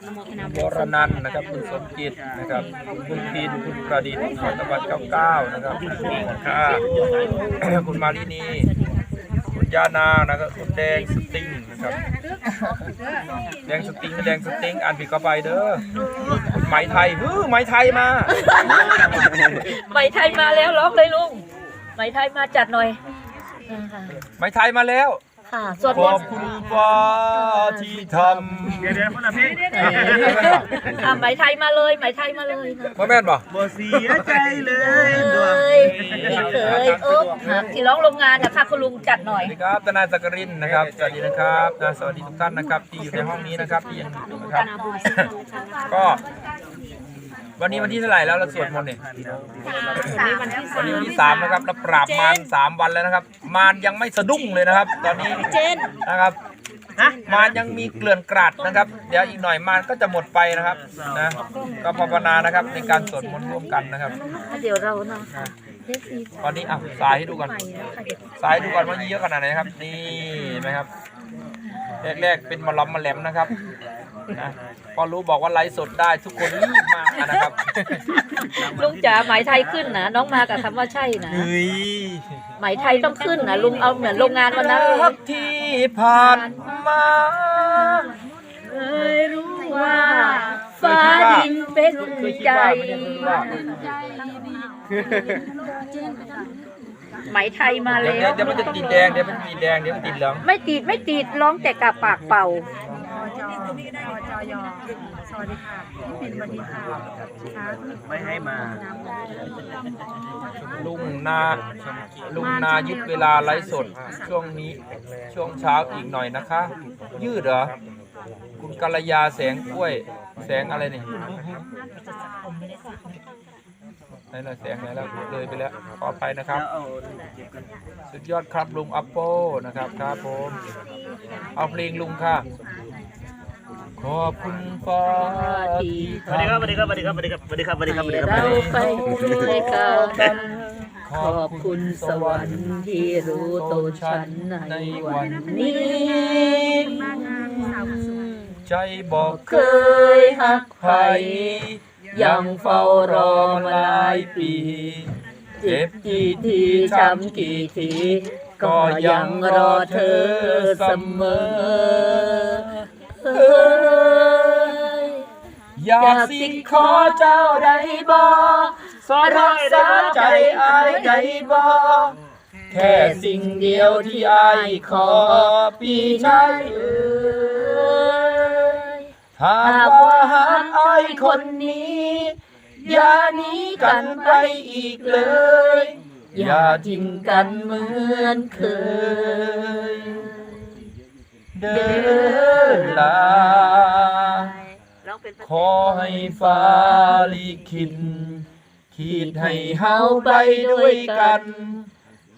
อนุโมทนาวรนันท์นะครับคุณสมจิตนะครับคุณพินคุณประดิษฐ์คุณตะวันเก้าเก้านะครับคุณค่าคุณมาลินีคุณยานางนะครับคุณแดงสติงนะครับแดงสติงแดงสติงอ่านผิดก็ไปเด้อคุณไหมไทยฮือไหมไทยมาไหมไทยมาแล้วร้องเลยลุงไหมไทยมาจัดหน่อยนะคะไหมไทยมาแล้ว ค่ะสวดขมอนบต์คุณฟ้าที่ทเดี๋ยวเดี๋ยวพ่อนะพี่อะไหมไทยมาเลยไหมไทยมาเลยนะำพ่อแม่นบ่บ่เสียใจเลยเคยเคยเอ๊บหักที่ร้องโรงงานนะคะคุณลุงจัดหน่อสย วัสดีครับทนายสักกรินนะครับ สวัสดีนะครับนะสวัสดีทุกท่านนะครับที่อยู่ในห้องนี้นะครับที่ยังอยู่นะครับ ก็ วันนี้วันที่เท่าไหร่แล้วเราสวดมนต์เนี่ยวันที่วันนี้วันที่สามนะครับเราปราบมารสามวันแล้วนะครับ มารยังไม่สะดุ้งเลยนะครับ ตอนนี้เจนนะครับมารยังมีเกลื่อนกราดนะครับ เดี๋ยวอีกหน่อยมารก็จะหมดไปนะครับนะก็ภาวนานะครับในการสวดมนต์ร่วมกันนะครับ เดี๋ยวเราเนาะตอนนี้อะสายให้ดูก่อนสายดูก่อนว่าเยอะขนาดไหนครับ นี่เห็นไหมครับแรกๆเป็นมาล้อมมาแหลมนะครับ นะพอรู้บอกว่าไลฟ์สดได้ทุกคนรีบมานะครับลุงจ๋าไหมไทยขึ้นนะน้องมากับคำว่าใช่นะเฮ้ยไหมไทยต้องขึ้นนะลุงเอาเหมือนโรงงานวันนั้นเลยรักที่ผ่านมาเคยรู้ว่าฟ้าดินเป็นเคยคิดใจว่าไม่ใช่คิดว่าไหมไทยมาเดี๋แล้ยววเดี๋ยวมันจะติดแดงเดี๋ยวมันติดแดงเดี๋ยวมันติดเหลืองไม่ติดไม่ติดร้องแต่กับปากเป่า ไม่ให้มา ลุงนาลุงนายึดเวลาไลฟ์สด ช่วงนี้ช่วงเช้าอีกหน่อยนะคะ ยืดเหรอ คุณกัลยาแสงกล้วย แสงอะไรนี่ไหนล่ะแสงไหนแล้วเลยไปแล้วขออภัยนะครับเอาสุดยอดครับลุงอัปโปนะครับครับผม เอาเพลงลุงค่ะ ขอบคุณฟ้าที่สวัสดีครับสวัสดีครับสวัสดีครับสวัสดีครับสวัสดีครับสวัสดีครับสวัสดีครับเราไปด้วยกันขอบคุณสวรรค์ที่รู้ตัวฉันในวันนี้ใจบอกเคยหักใครยังเฝ้ารอมาหลายปีเจ็บกี่ทีช้ำกี่ทีก็ยังรอเธอเสมอ อยากสิขอเจ้าได้บ่รักษาใจอายได้บ่แค่สิ่งเดียวที่อายขอปีชายเอ้ยหากว่าหากอายคนนี้อย่าหนีกันไปอีกเลย อย่าทิ้งกันเหมือนเคย เดินลา ขอให้ฟ้าลิขิตคิดให้เฮาไปด้วยกัน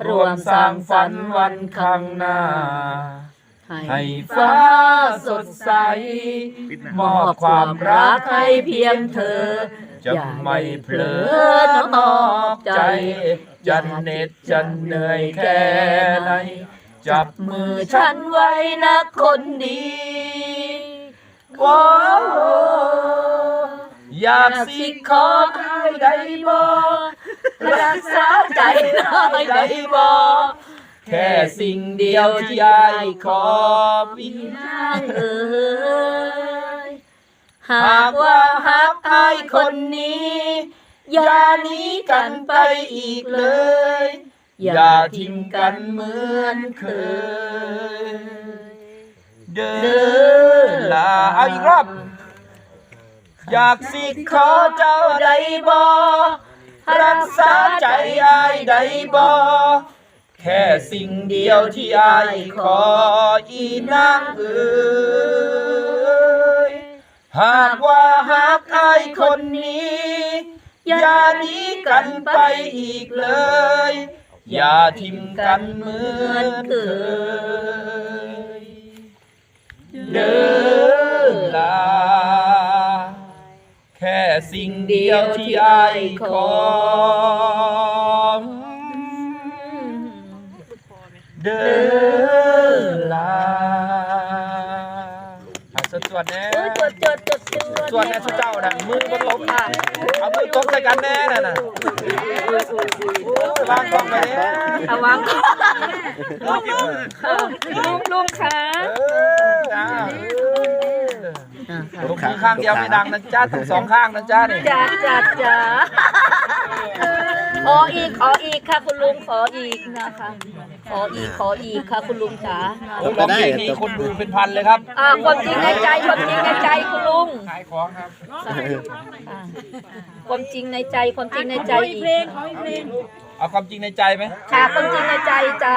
รวมสร้างฝันวันข้างหน้า ให้ฟ้าสดใส มอบความรักให้เพียงเธอ จะไม่เผลอนอกใจ จะเหน็ดจะเหนื่อยแค่ไหนจับมือฉันไว้นะคนดีโอ้ อยากสิขอได้ได้บ่รักษาใจน้อยได้บ่แค่สิ่งเดียวที่ยายขอวินนางเอ๋ยหากว่าว่าหักอายคนนี้ อย่าหนีกันไปอีกเลยยอย่าทิ้งกันเหมือนเคย เดินลาเอาอีกรอบ อยากสิขอเจ้าใดบ่รักษาใจอายใดบ่แค่สิ่งเดียวที่อายขออีนางเอ๋ยหากว่าหักอายคนนี้ อย่าหนีกันไปอีกเลย อย่าทิมกันเหมือนเคยเดินลา สิ่งเดียวที่ไอายขอ เดินลาอะสวดแน่จดจดจดจดส่วนแน่สุดเจ้าน่ะมือบนตบเอามือตบใส่กันแน่น่ะนะวางกล้องไปเนี่ยเอาวางก่อนลุงลุงคะเอออ่าเออ ตบมือข้างเดียวไม่ดังนะจ้าต้องสองข้างนะจ้านี่จ้าจ้าจ้าขออีกขออีกค่ะคุณลุงขออีกนะคะขออีกขออีกค่ะคุณลุงจ๋าโอ้ร้องเพลงนี้คนดูเป็นพันเลยครับอ่าความจริงในใจความจริงในใจคุณลุงขายของครับอ่าความจริงในใจความจริงในใจขออีกอีก เพลงขออีกเพลงเอาความจริงในใจไหมค่ะความจริงในใจจ้า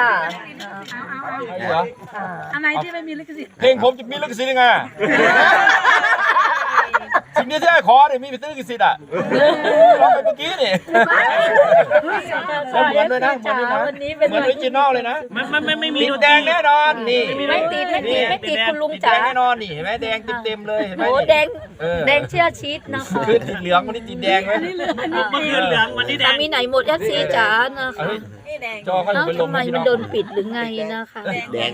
เอาเหรออ่าอันไหนที่ไม่มีลิขสิทธิ์เพลงผมจะมีลิขสิทธิ์ยังไงอะสิ่ง นี้ที่ไอ้ขอเนี่ยมีลิขสิทธิ์อะร้องไปเมื่อกี้นี่เหมือนด้วยนะเหมือนด้วยนะวันนี้เป็นเหมือนออริจินอลเลยนะมันมันไม่ไม่มีติดแดงแน่นอนนี่ไม่ติดไม่ติดไม่ติดคุณลุงติดแดจ๋างแน่นอนนี่เห็นไหมแดงเต็มๆเลยเห็นไหมโอ้แดงแดงเชื่อชิดนะคะคือติดเหลืองวันนี้ติดแดงไหมมันเหลืองวันนี้แดงมีไหนหมดยัดซีจ๋านะคะ เอ้ยจอเขาอยู่เอ้าเป็นลมทำไมพี่มันองโดนปิดหรือไงนะคะแดง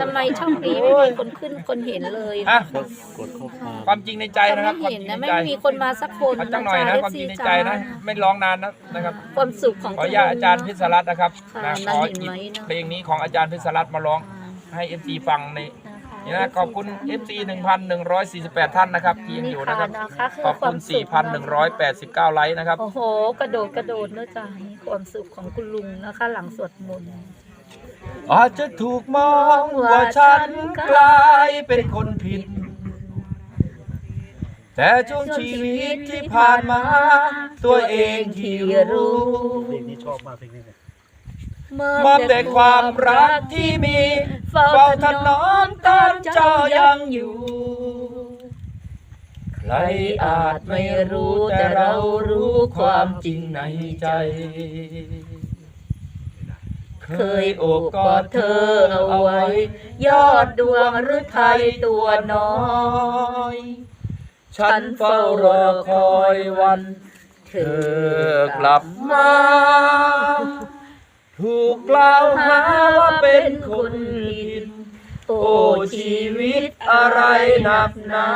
ทำไมช่องนี้ไม่มีคนขึ้นคนเห็นเลยอะกดข้อความความจริงในใจนะครับความไม่จเห็นริงนะในไม่ใจมีคนมาสักคนเอาจังหน่อยนะความจริงในใจนะ ไม่ร้องนานนะนะครับ ความสุขของขออนุญาตอาจารย์พิศรัตน์นะครับค่ะนะนั่ขนอเห็นหยิบไหมเนอะเพลงนี้ของอาจารย์พิศรัตน์มาร้องให้ FC ฟังในนี่นะขอบคุณ FC 1,148 ท่านนะครับที่ยังนี่อยู่ค่ะนะครับนะคะคือขอบควาคุมณสุข4,189 ไลค์นะครับ โอ้โห กระโดดกระโดดเนอะจ๊ะนี่ ความสุขของคุณลุงนะคะ หลังสวดมนต์อาจจะถูกมองว่าฉันกลายเป็นคนผิด แต่ช่วงชีวิตที่ผ่านมา ตัวเองที่รู้เพลงนี้ชอบมากเพลงนี้เนี่ยมอบแต่ความรักที่มี เฝ้าถนอมตามเจ้ายังอยู่ ใครอาจไม่รู้แต่เรารู้ความจริงในใจ เคยโอบกอดเธอเอาไว้ ยอดดวงหรือไทยตัวน้อยฉันเฝ้ารอคอยวันเธอกลับมา ถูกกล่าวหาว่าเป็นคนผิดโอ้โอ้ชีวิตอะไรหนักหนา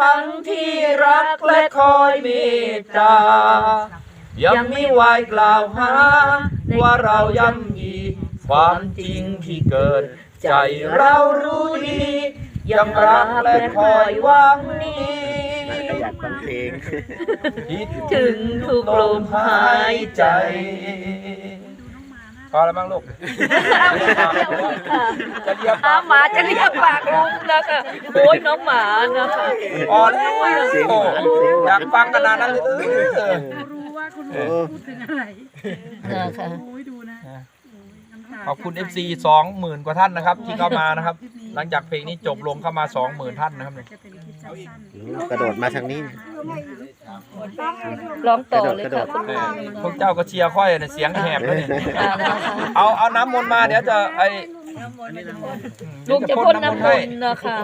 ทั้งที่รักและคอยเมตตา ยังไม่วายกล่าวหา ว่าเราย่ำยีความจริงที่เกิด ใจเรารู้ดี ยังรักและคอยหวังนี้ก็อยากฟังเพลงคิดถึงทุกลมหายใจ พอแล้วมั้งลูกจะเรียกอาหมาจะเรียกปากลุงนะคะโอ้ยน้องหมานะคะพอแล้วโอ้อยากฟังขนาดนั้นเลยเออรู้ว่าคุณลุงพูดถึงอะไรนะคะโอ้ยดูนะโอ้ยน้ำตาขอบคุณ FC 20,000 กว่าท่านนะครับ ที่เข้ามานะครับ หลังจากเพลงนี้จบลงเข้ามา 20,000 ท่านนะครับเนี่ยจะเป็นคลิปสั้นกระโดดมาทางนี้ ร้องต่อเลยค่ะคุณลุงพวกเจ้าก็เชียร์ค่อยเนี่ยเสียงแหบแล้วเนี่ยอ่านะคะเอาเอาน้ำมนต์มาเดี๋ยวจะไอลุงจะพ่นน้ำมนต์นะคะ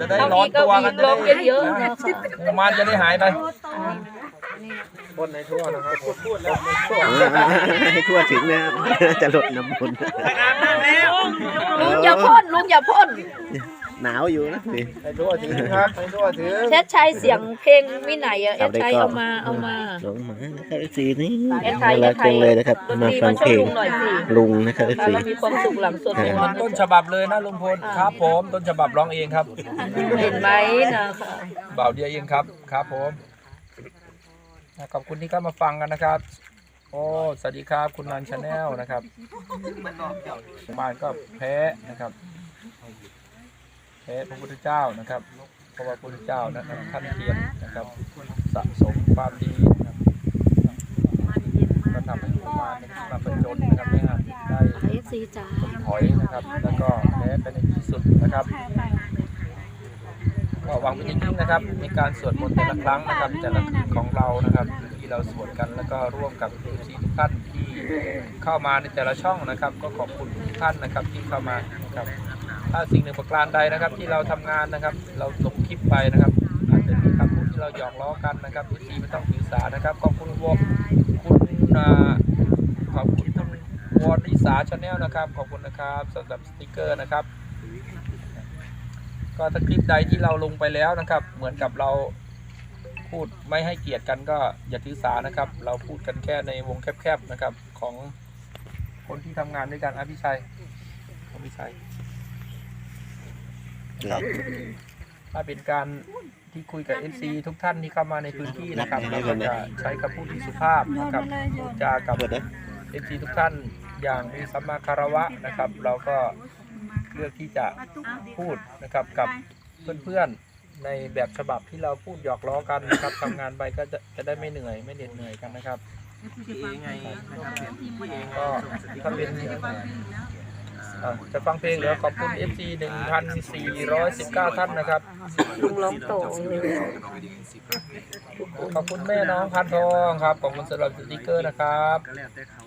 จะได้เอาร้ออีนกก็ตัวอีกันกจะร้องได้เยอะๆนะคะกุมารจะได้หายไปพ่นในทั่วนะครับพูดแล้วให้ทั่วถึงนะครับจะลดน้ำมนต์ไปอาบน้ำแล้วลุงอย่าพ่นลุงอย่าพ่น หนาวอยู่นะนี่ในทั่วถึงครับในทั่วถึงแอดชัยเสียงเพลงมิไหนอะแอดชัยเอามาเอามาลงมานะครับสีนี่แอดชัน่ายรักจังเลยนะครับ ดนมาตรีฟัมางเพช่วยลงลุงหน่อยสิลุงนะครับแล้วสี เรามีความสุขหลังสวดมนต์ต้นฉบับเลยนะลุงพลครับผมต้นฉบับร้องเองครับเห็นไหมนะคะเบาเดียวเองครับครับผมขอบคุณที่เข้ามาฟังกันนะครับ โอ้สวัสดีครับคุณนันชาแนลนะครับบ้านก็แพ้นะครับ แพ้พระพุทธเจ้านะครับ เพราะว่าพระพุทธเจ้านะครับท่านเพียรนะครับ สะสมความดีนะครับก็ทำให้ประมานี้มาประจนนะครับไม่อาจได้เอฟซีจ๋าถอยนะครับ แล้วก็แพ้ไปในที่สุดนะครับก็หวังเป็นอย่างยิ่งนะครับในการสวดมนต์แต่ละครั้งนะครับแต่ละคืนของเรานะครับ ที่เราสวดกันแล้วก็ร่วมกับทุกทุกท่านที่เข้ามาในแต่ละช่องนะครับ ก็ขอบคุณทุกท่านนะครับที่เข้ามานะครับ ถ้าสิ่งหนึ่งประการใดนะครับ ที่เราทำงานนะครับ เราลงคลิปไปนะครับอาจจะมีคำพูดที่เราหยอกล้อกันนะครับที่ไม่ต้องถือสานะครับขอบคุณวงคุณขอบคุณวอนลิสาชาแนลนะครับขอบคุณนะครับสำหรับสติกเกอร์นะครับ ก็ถ้าคลิปใดที่เราลงไปแล้วนะครับ เหมือนกับเราพูดไม่ให้เกียรติกันก็อย่าถือสานะครับ เราพูดกันแค่ในวงแคบๆนะครับของคนที่ทำงานด้วยกันอภิชัยอภิชัย ครับ ถ้าเป็นการที่คุยกับ FC ทุกท่านที่เข้ามาในพื้นที่นะครับเราก็จะใช้คำพูดที่สุภาพนะครับพูดจากับ เปิดนะ FC ทุกท่านอย่างมีสัมมาคารวะนะครับ เราก็เลือกที่จะพูดนะครับกับเพื่อนๆในแบบฉบับที่เราพูดหยอกล้อกันนะครับทำงานไปก็จะจะได้ไม่เหนื่อยไม่เหน็ดเหนื่อยกันนะครับไงนะครับก็ก็เป็นอะ จะฟังเพลงเหรือขอบคุณ FC 1,419 ท่านนะครับ ลุงร้องโตเลยขอบคุณแม่น้องพันทองครับ ขอบคุณสำหรับสติกเกอร์นะครับ ก็แล้วแต่เขา